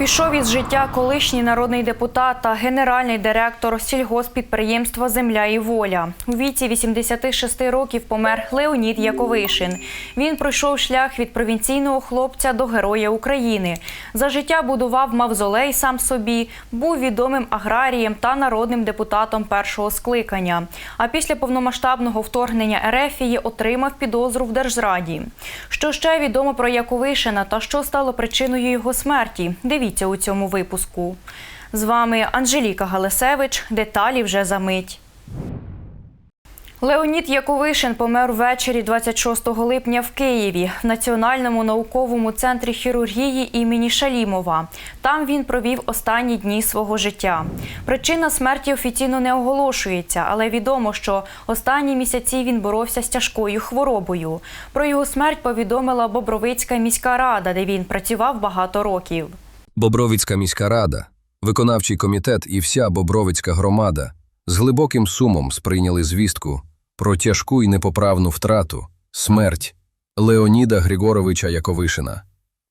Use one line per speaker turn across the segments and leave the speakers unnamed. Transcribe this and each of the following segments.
Пішов із життя колишній народний депутат та генеральний директор сільгоспідприємства Земля і воля. У віці 86 років помер Леонід Яковишин. Він пройшов шлях від провінційного хлопця до Героя України. За життя будував мавзолей сам собі, був відомим аграрієм та народним депутатом першого скликання. А після повномасштабного вторгнення Ерефії отримав підозру в держзраді. Що ще відомо про Яковишина та що стало причиною його смерті? Дивіться у цьому випуску. З вами Анжеліка Галасевич. Деталі вже за мить. Леонід Яковишин помер ввечері 26 липня в Києві в Національному науковому центрі хірургії імені Шалімова. Там він провів останні дні свого життя. Причина смерті офіційно не оголошується, але відомо, що останні місяці він боровся з тяжкою хворобою. Про його смерть повідомила Бобровицька міська рада, де він працював багато років.
Бобровицька міська рада, виконавчий комітет і вся Бобровицька громада з глибоким сумом сприйняли звістку про тяжку і непоправну втрату, смерть Леоніда Григоровича Яковишина,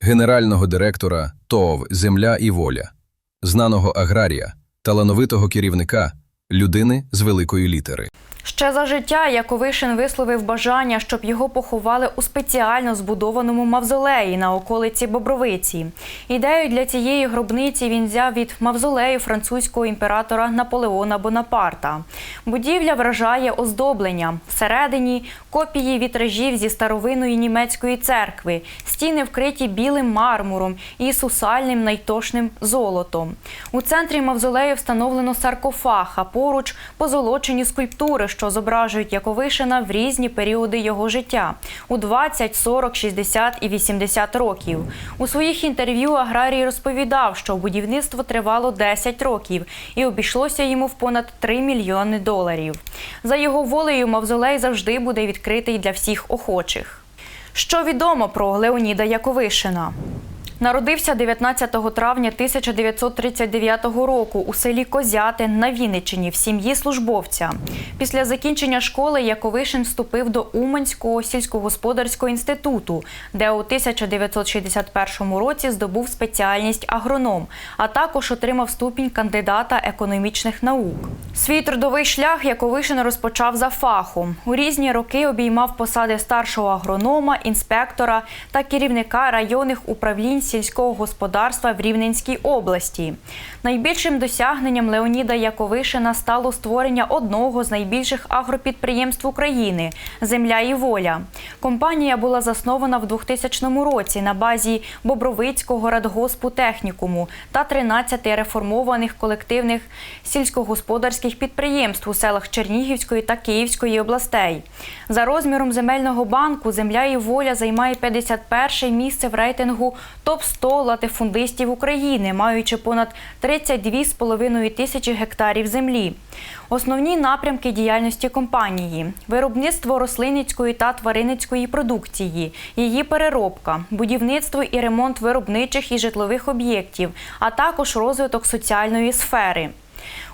генерального директора ТОВ Земля і воля, знаного аграрія, талановитого керівника, людини з великої літери.
Ще за життя Яковишин висловив бажання, щоб його поховали у спеціально збудованому мавзолеї на околиці Бобровиці. Ідею для цієї гробниці він взяв від мавзолею французького імператора Наполеона Бонапарта. Будівля вражає оздоблення. Всередині копії вітражів зі старовинної німецької церкви, стіни вкриті білим мармуром і сусальним найтошним золотом. У центрі мавзолею встановлено саркофаг, а поруч позолочені скульптури, що зображують Яковишина в різні періоди його життя у 20, 40, 60 і 80 років. У своїх інтерв'ю аграрій розповідав, що будівництво тривало 10 років і обійшлося йому в понад 3 мільйони доларів. За його волею, мавзолей завжди буде відкритий для всіх охочих. Що відомо про Леоніда Яковишина? Народився 19 травня 1939 року у селі Козятин на Вінниччині в сім'ї службовця. Після закінчення школи Яковишин вступив до Уманського сільськогосподарського інституту, де у 1961 році здобув спеціальність агроном, а також отримав ступінь кандидата економічних наук. Свій трудовий шлях Яковишин розпочав за фахом. У різні роки обіймав посади старшого агронома, інспектора та керівника районних управлінь сільського господарства в Рівненській області. Найбільшим досягненням Леоніда Яковишина стало створення одного з найбільших агропідприємств України Земля і воля. Компанія була заснована в 2000 році на базі Бобровицького радгоспу технікуму та 13 реформованих колективних сільськогосподарських підприємств у селах Чернігівської та Київської областей. За розміром земельного банку Земля і воля займає 51 місце в рейтингу топ-100 латифундистів України, маючи понад 32,5 тисячі гектарів землі. Основні напрямки діяльності компанії: виробництво рослинницької та тваринницької продукції, її переробка, будівництво і ремонт виробничих і житлових об'єктів, а також розвиток соціальної сфери.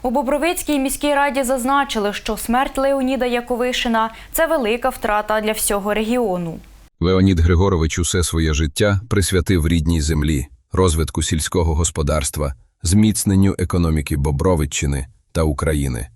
У Бобровицькій міській раді зазначили, що смерть Леоніда Яковишина це велика втрата для всього регіону.
Леонід Григорович усе своє життя присвятив рідній землі, розвитку сільського господарства, зміцненню економіки Бобровиччини та України.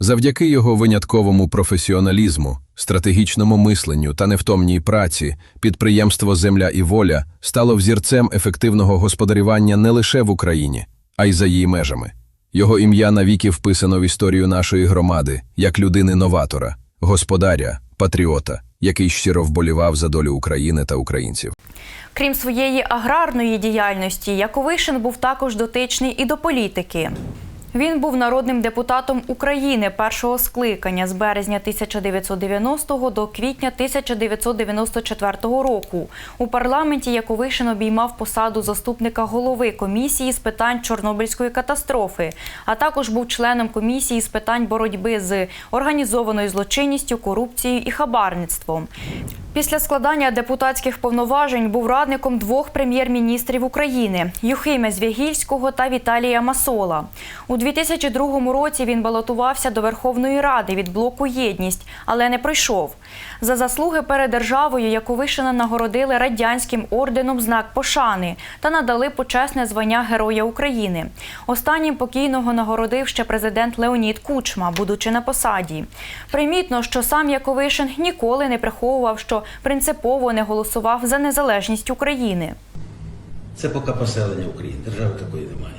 Завдяки його винятковому професіоналізму, стратегічному мисленню та невтомній праці підприємство Земля і воля стало взірцем ефективного господарювання не лише в Україні, а й за її межами. Його ім'я навіки вписано в історію нашої громади як людини-новатора, господаря, патріота, який щиро вболівав за долю України та українців.
Крім своєї аграрної діяльності, Яковишин був також дотичний і до політики. Він був народним депутатом України першого скликання з березня 1990 до квітня 1994 року. У парламенті Яковишин обіймав посаду заступника голови комісії з питань Чорнобильської катастрофи, а також був членом комісії з питань боротьби з організованою злочинністю, корупцією і хабарництвом. Після складання депутатських повноважень був радником двох прем'єр-міністрів України Юхима Звягільського та Віталія Масола. У 2002 році він балотувався до Верховної Ради від блоку Єдність, але не пройшов. За заслуги перед державою Яковишина нагородили радянським орденом знак пошани та надали почесне звання Героя України. Останнім покійного нагородив ще президент Леонід Кучма, будучи на посаді. Примітно, що сам Яковишин ніколи не приховував, що принципово не голосував за незалежність України.
Це поки поселення України. Держави такої немає.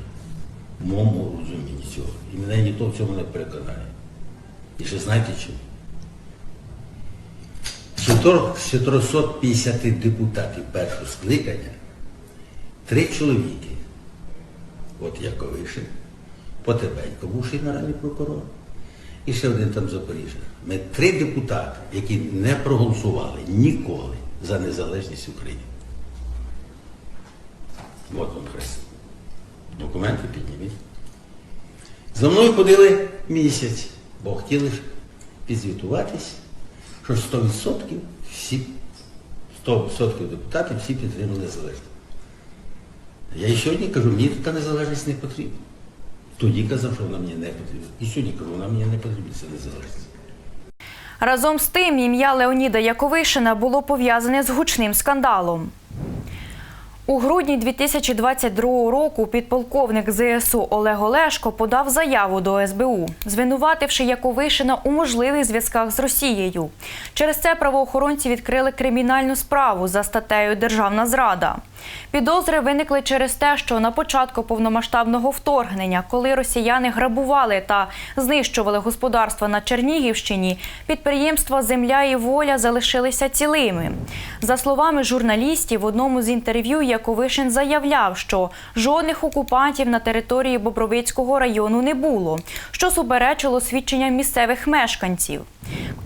В моєму розумінні цього. І мене ніхто в цьому не переконає. І ще знаєте чому? 450 депутатів першого скликання три чоловіки, от Яковишин, Потебенько, бувший генеральний прокурор, і ще один там Запоріжжя. Ми три депутати, які не проголосували ніколи за незалежність України. От вам хрест. Документи підніміть. За мною ходили місяць, бо хотіли ж підзвітуватись, що 100% всі 100% депутатів всі підтримали незалежність. Я і сьогодні кажу, мені така незалежність не потрібна. Тоді казав, що вона мені не потрібна. І сьогодні кажу, вона мені не потрібна, ця незалежність.
Разом з тим, ім'я Леоніда Яковишина було пов'язане з гучним скандалом. У грудні 2022 року підполковник ЗСУ Олег Олешко подав заяву до СБУ, звинувативши Яковишина у можливих зв'язках з Росією. Через це правоохоронці відкрили кримінальну справу за статтею Державна зрада. Підозри виникли через те, що на початку повномасштабного вторгнення, коли росіяни грабували та знищували господарства на Чернігівщині, підприємства Земля і воля залишилися цілими. За словами журналістів, в одному з інтерв'ю Яковишин заявляв, що жодних окупантів на території Бобровицького району не було, що суперечило свідченням місцевих мешканців.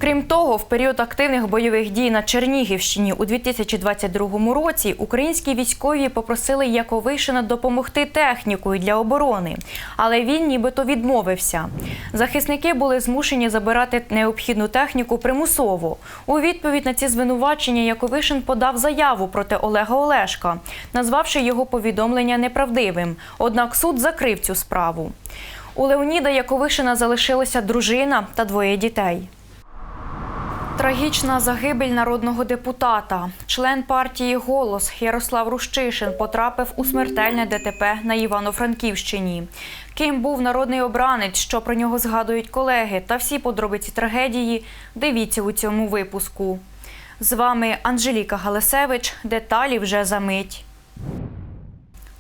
Крім того, в період активних бойових дій на Чернігівщині у 2022 році українські військові попросили Яковишина допомогти технікою для оборони, але він нібито відмовився. Захисники були змушені забирати необхідну техніку примусово. У відповідь на ці звинувачення Яковишин подав заяву проти Олега Олешка, назвавши його повідомлення неправдивим. Однак суд закрив цю справу. У Леоніда Яковишина залишилася дружина та двоє дітей. Трагічна загибель народного депутата. Член партії Голос Ярослав Рущишин потрапив у смертельне ДТП на Івано-Франківщині. Ким був народний обранець, що про нього згадують колеги, та всі подробиці трагедії. Дивіться у цьому випуску. З вами Анжеліка Галасевич. Деталі вже за мить.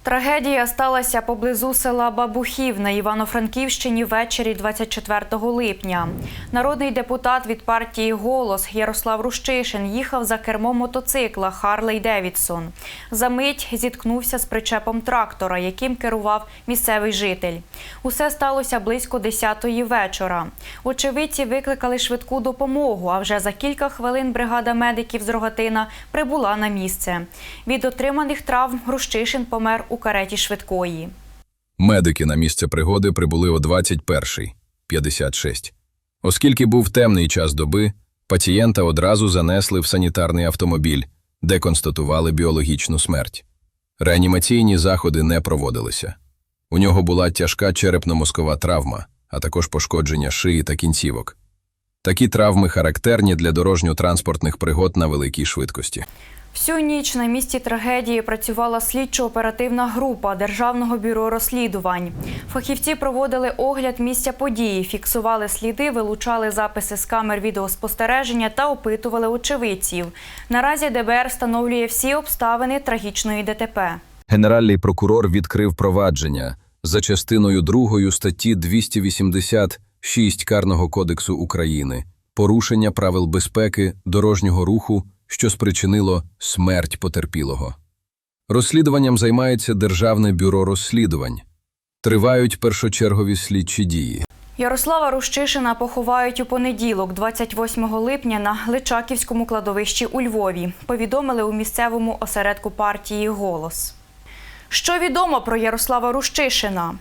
Трагедія сталася поблизу села Бабухів на Івано-Франківщині ввечері 24 липня. Народний депутат від партії Голос Ярослав Рущишин їхав за кермом мотоцикла Харлей Девідсон. За мить зіткнувся з причепом трактора, яким керував місцевий житель. Усе сталося близько 10-ї вечора. Очевидці викликали швидку допомогу. А вже за кілька хвилин бригада медиків з Рогатина прибула на місце. Від отриманих травм Рущишин помер у кареті швидкої.
Медики на місце пригоди прибули о 21.56. Оскільки був темний час доби, пацієнта одразу занесли в санітарний автомобіль, де констатували біологічну смерть. Реанімаційні заходи не проводилися. У нього була тяжка черепно-мозкова травма, а також пошкодження шиї та кінцівок. Такі травми характерні для дорожньо-транспортних пригод на великій швидкості.
Всю ніч на місці трагедії працювала слідчо-оперативна група Державного бюро розслідувань. Фахівці проводили огляд місця події, фіксували сліди, вилучали записи з камер відеоспостереження та опитували очевидців. Наразі ДБР встановлює всі обставини трагічної ДТП.
Генеральний прокурор відкрив провадження за частиною 2 статті 286 Карного кодексу України порушення правил безпеки дорожнього руху, що спричинило смерть потерпілого. Розслідуванням займається Державне бюро розслідувань. Тривають першочергові слідчі дії.
Ярослава Рущишина поховають у понеділок, 28 липня, на Личаківському кладовищі у Львові. Повідомили у місцевому осередку партії Голос. Що відомо про Ярослава Рущишина?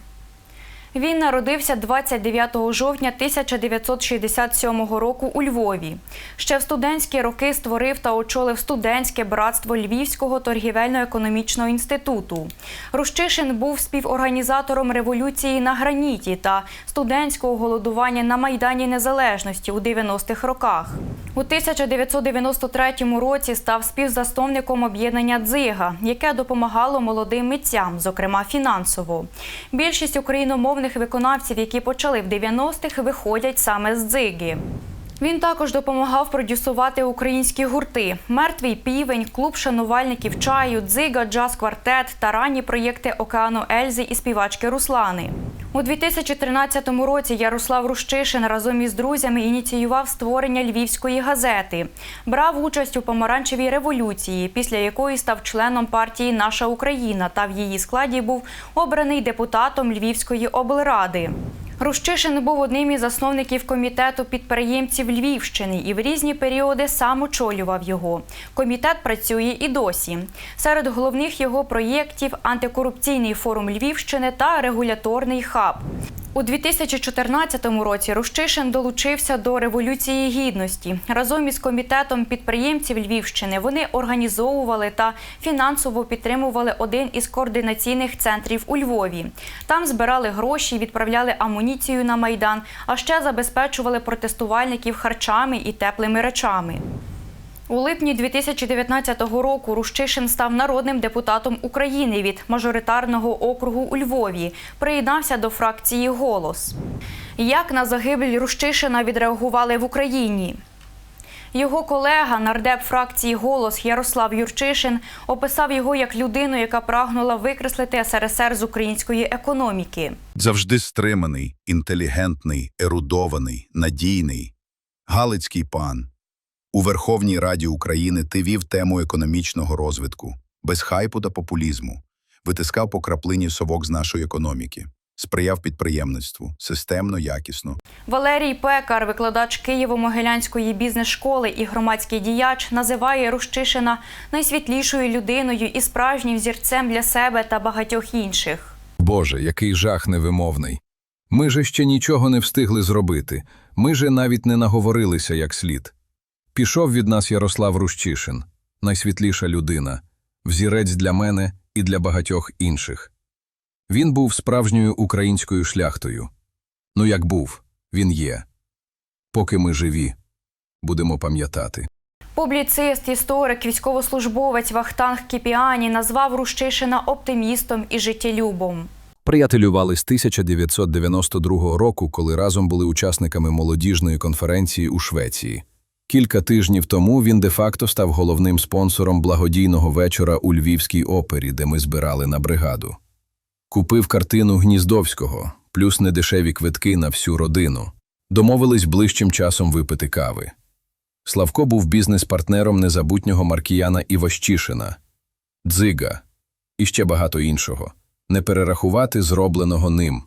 Він народився 29 жовтня 1967 року у Львові. Ще в студентські роки створив та очолив студентське братство Львівського торгівельно-економічного інституту. Рущишин був співорганізатором революції на граніті та студентського голодування на Майдані Незалежності у 90-х роках. У 1993 році став співзасновником об'єднання Дзига, яке допомагало молодим митцям, зокрема фінансово. Більшість україномовних виконавців, які почали в 90-х, виходять саме з дзиги. Він також допомагав продюсувати українські гурти: Мертвий півень, клуб шанувальників чаю, дзига, джаз квартет та ранні проєкти Океану Ельзи і співачки Руслани. У 2013 році Ярослав Рущишин разом із друзями ініціював створення львівської газети. Брав участь у помаранчевій революції, після якої став членом партії Наша Україна та в її складі був обраний депутатом Львівської облради. Рущишин був одним із засновників комітету підприємців Львівщини і в різні періоди сам очолював його. Комітет працює і досі. Серед головних його проєктів антикорупційний форум Львівщини та регуляторний хаб. У 2014 році Рущишин долучився до Революції Гідності. Разом із комітетом підприємців Львівщини вони організовували та фінансово підтримували один із координаційних центрів у Львові. Там збирали гроші, відправляли амуніцію на майдан, а ще забезпечували протестувальників харчами і теплими речами. У липні 2019 року Рущишин став народним депутатом України від мажоритарного округу у Львові. Приєднався до фракції Голос. Як на загибель Рущишина відреагували в Україні? Його колега, нардеп фракції Голос Ярослав Юрчишин, описав його як людину, яка прагнула викреслити СРСР з української економіки.
Завжди стриманий, інтелігентний, ерудований, надійний. Галицький пан. У Верховній Раді України ти вів тему економічного розвитку, без хайпу та популізму, витискав по краплині совок з нашої економіки, сприяв підприємництву, системно, якісно.
Валерій Пекар, викладач Києво-Могилянської бізнес-школи і громадський діяч, називає Рущишина найсвітлішою людиною і справжнім зірцем для себе та багатьох інших.
Боже, який жах невимовний. Ми же ще нічого не встигли зробити. Ми же навіть не наговорилися як слід. Пішов від нас Ярослав Рущишин, найсвітліша людина, взірець для мене і для багатьох інших. Він був справжньою українською шляхтою. Ну, як був, він є. Поки ми живі, будемо пам'ятати.
Публіцист, історик, військовослужбовець Вахтанг Кіпіані назвав Рущишина оптимістом і життєлюбом.
Приятелювали з 1992 року, коли разом були учасниками молодіжної конференції у Швеції. Кілька тижнів тому він де-факто став головним спонсором благодійного вечора у Львівській опері, де ми збирали на бригаду. Купив картину Гніздовського, плюс недешеві квитки на всю родину. Домовились ближчим часом випити кави. Славко був бізнес-партнером незабутнього Маркіяна Іващишина, Дзига і ще багато іншого. Не перерахувати зробленого ним.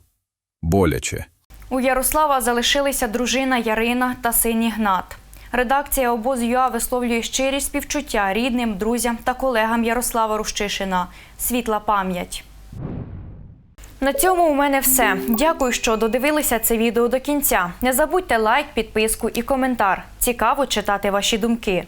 Боляче.
У Ярослава залишилися дружина Ярина та син Ігнат. Редакція обоз ЮА висловлює щирі співчуття рідним, друзям та колегам Ярослава Рущишина. Світла пам'ять. На цьому у мене все. Дякую, що додивилися це відео до кінця. Не забудьте лайк, підписку і коментар. Цікаво читати ваші думки.